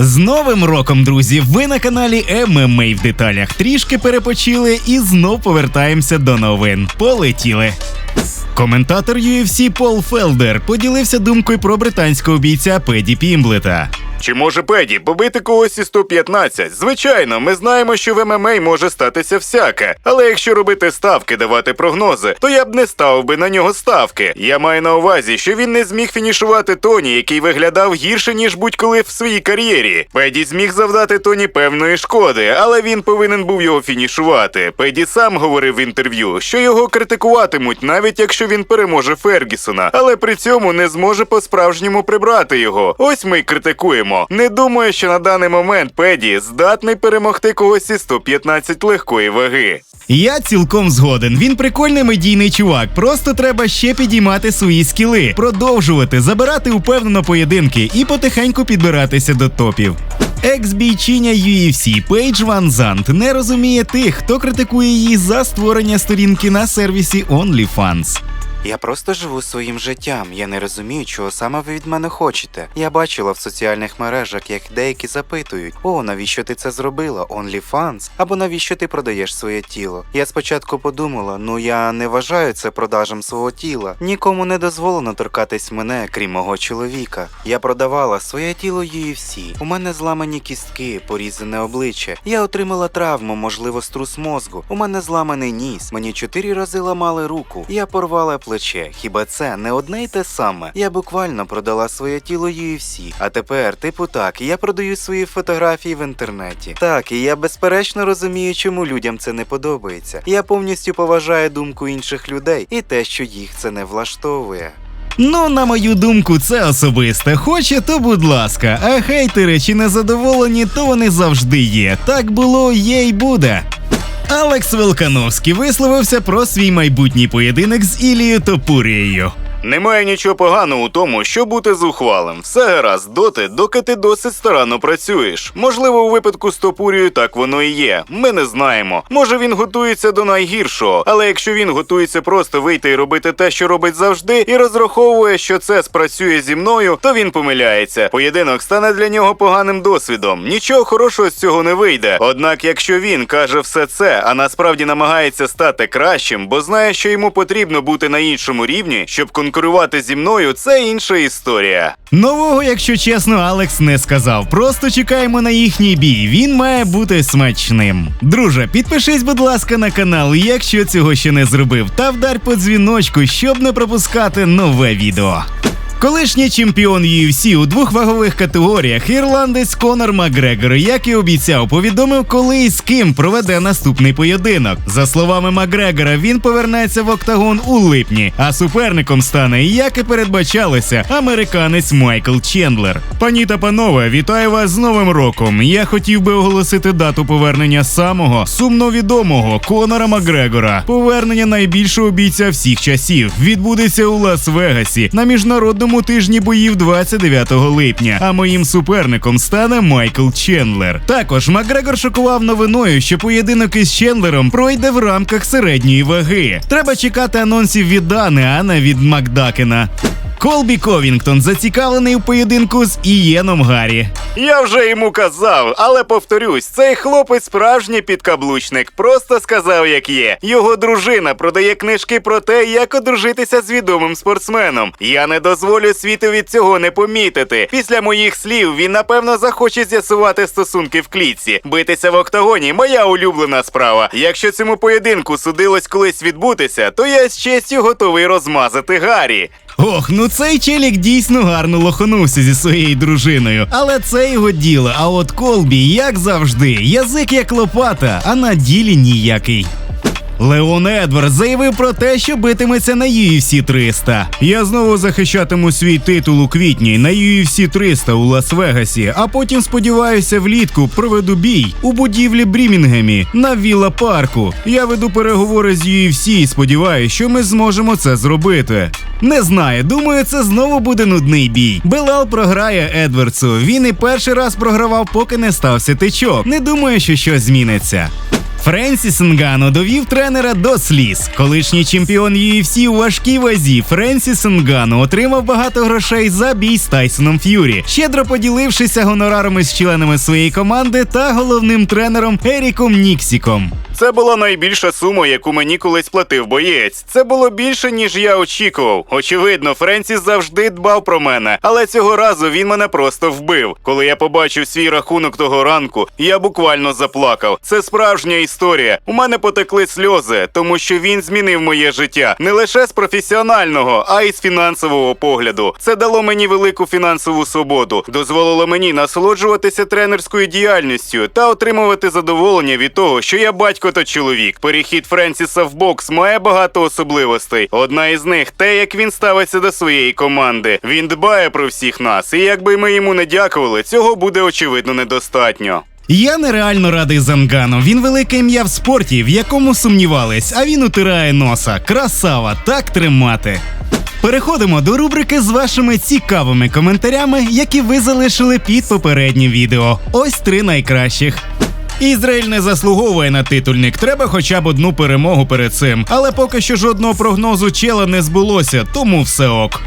З новим роком, друзі! Ви на каналі ММА в деталях. Трішки перепочили і знов повертаємося до новин. Полетіли. Коментатор UFC Пол Фелдер поділився думкою про британського бійця Педі Пімблета. Чи може Педі побити когось із 115? Звичайно, ми знаємо, що в ММА може статися всяке. Але якщо робити ставки, давати прогнози, то я б не ставив би на нього ставки. Я маю на увазі, що він не зміг фінішувати Тоні, який виглядав гірше, ніж будь-коли в своїй кар'єрі. Педі зміг завдати Тоні певної шкоди, але він повинен був його фінішувати. Педі сам говорив в інтерв'ю, що його критикуватимуть, навіть якщо він переможе Фергісона, але при цьому не зможе по-справжньому прибрати його. Ось ми й критикуємо. Не думаю, що на даний момент Педі здатний перемогти когось із 115 легкої ваги. Я цілком згоден. Він прикольний медійний чувак. Просто треба ще підіймати свої скіли, продовжувати, забирати упевнено поєдинки і потихеньку підбиратися до топів. Екс-бійчиня UFC Пейдж Ван Зант не розуміє тих, хто критикує її за створення сторінки на сервісі OnlyFans. Я просто живу своїм життям. Я не розумію, чого саме ви від мене хочете. Я бачила в соціальних мережах, як деякі запитують: О, навіщо ти це зробила? OnlyFans? Або навіщо ти продаєш своє тіло? Я спочатку подумала: ну я не вважаю це продажем свого тіла. Нікому не дозволено торкатись мене, крім мого чоловіка. Я продавала своє тіло UFC. У мене зламані кістки, порізане обличчя. Я отримала травму, можливо, струс мозку. У мене зламаний ніс. Мені чотири рази ламали руку. Я порвала плече. Хіба це не одне й те саме? Я буквально продала своє тіло UFC. А тепер, типу, так, я продаю свої фотографії в інтернеті. Так, і я безперечно розумію, чому людям це не подобається. Я повністю поважаю думку інших людей і те, що їх це не влаштовує. Ну, на мою думку, це особисте. Хоче, то будь ласка. А хейтери чи незадоволені, то вони завжди є. Так було, є й буде. Алекс Велкановський висловився про свій майбутній поєдинок з Ілією Топурією. Немає нічого поганого у тому, що бути зухвалим. Все гаразд доти, доки ти досить старанно працюєш. Можливо, у випадку з Топурією так воно і є. Ми не знаємо. Може він готується до найгіршого, але якщо він готується просто вийти і робити те, що робить завжди, і розраховує, що це спрацює зі мною, то він помиляється. Поєдинок стане для нього поганим досвідом. Нічого хорошого з цього не вийде. Однак, якщо він каже все це, а насправді намагається стати кращим, бо знає, що йому потрібно бути на іншому рівні, щоб конкурувати зі мною, це інша історія. Нового, якщо чесно, Алекс не сказав. Просто чекаємо на їхній бій. Він має бути смачним. Друже, підпишись, будь ласка, на канал, якщо цього ще не зробив, та вдарь по дзвіночку, щоб не пропускати нове відео. Колишній чемпіон UFC у двох вагових категоріях ірландець Конор Макгрегор, як і обіцяв, повідомив, коли і з ким проведе наступний поєдинок. За словами Макгрегора, він повернеться в октагон у липні, а суперником стане, як і передбачалося, американець Майкл Чендлер. Пані та панове, вітаю вас з Новим роком. Я хотів би оголосити дату повернення самого сумно відомого Конора Макгрегора. Повернення найбільшого бійця всіх часів відбудеться у Лас-Вегасі на міжнародному тижні боїв 29 липня. А моїм суперником стане Майкл Чендлер. Також Макгрегор шокував новиною, що поєдинок із Чендлером пройде в рамках середньої ваги. Треба чекати анонсів від Дани, а не від Макдакена. Колбі Ковінгтон зацікавлений у поєдинку з Ієном Гаррі. Я вже йому казав, але повторюсь, цей хлопець справжній підкаблучник. Просто сказав, як є. Його дружина продає книжки про те, як одружитися з відомим спортсменом. Я не дозволю світу від цього не помітити. Після моїх слів він напевно захоче з'ясувати стосунки в клітці. Битися в октагоні моя улюблена справа. Якщо цьому поєдинку судилось колись відбутися, то я з честю готовий розмазати Гаррі. Ох, ну цей челік дійсно гарно лоханувся зі своєю дружиною, але це його діло. А от Колбі, як завжди, язик як лопата, а на ділі ніякий. Леон Едвард заявив про те, що битиметься на UFC 300. Я знову захищатиму свій титул у квітні на UFC 300 у Лас-Вегасі, а потім сподіваюся, влітку проведу бій у будівлі Брімінгемі на Вілла Парку. Я веду переговори з UFC і сподіваюся, що ми зможемо це зробити. Не знаю, думаю, це знову буде нудний бій. Белал програє Едвардсу. Він і перший раз програвав, поки не стався тичок. Не думаю, що щось зміниться. Френсіс Нгану довів тренера до сліз. Колишній чемпіон UFC у важкій вазі Френсіс Нгану отримав багато грошей за бій з Тайсоном Ф'юрі, щедро поділившися гонорарами з членами своєї команди та головним тренером Еріком Ніксіком. Це була найбільша сума, яку мені колись платив боєць. Це було більше, ніж я очікував. Очевидно, Френсіс завжди дбав про мене, але цього разу він мене просто вбив. Коли я побачив свій рахунок того ранку, я буквально заплакав. Це справжня історія. У мене потекли сльози, тому що він змінив моє життя не лише з професіонального, а й з фінансового погляду. Це дало мені велику фінансову свободу, дозволило мені насолоджуватися тренерською діяльністю та отримувати задоволення від того, що я батько та чоловік. Перехід Френсіса в бокс має багато особливостей. Одна із них те, як він ставиться до своєї команди. Він дбає про всіх нас, і якби ми йому не дякували, цього буде очевидно недостатньо. Я нереально радий за Нгану. Він велике ім'я в спорті, в якому сумнівались, а він утирає носа. Красава, так тримати. Переходимо до рубрики з вашими цікавими коментарями, які ви залишили під попереднім відео. Ось три найкращих. Ізраїль не заслуговує на титульник, треба хоча б одну перемогу перед цим. Але поки що жодного прогнозу чела не збулося, тому все ок.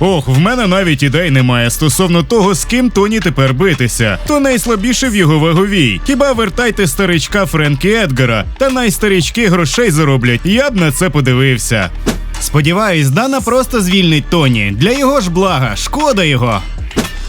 Ох, в мене навіть ідей немає стосовно того, з ким Тоні тепер битися. То найслабіше в його ваговій. Хіба вертайте старичка Френкі Едгара, та найстарички грошей зароблять. Я б на це подивився. Сподіваюсь, Дана просто звільнить Тоні. Для його ж блага, шкода його.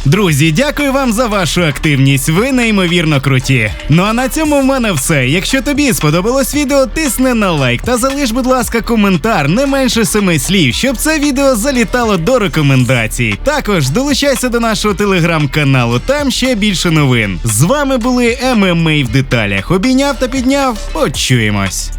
Друзі, дякую вам за вашу активність. Ви неймовірно круті. Ну а на цьому в мене все. Якщо тобі сподобалось відео, тисни на лайк та залиш, будь ласка, коментар не менше семи слів, щоб це відео залітало до рекомендацій. Також долучайся до нашого телеграм-каналу, там ще більше новин. З вами були ММА в деталях. Обійняв та підняв. Почуємось.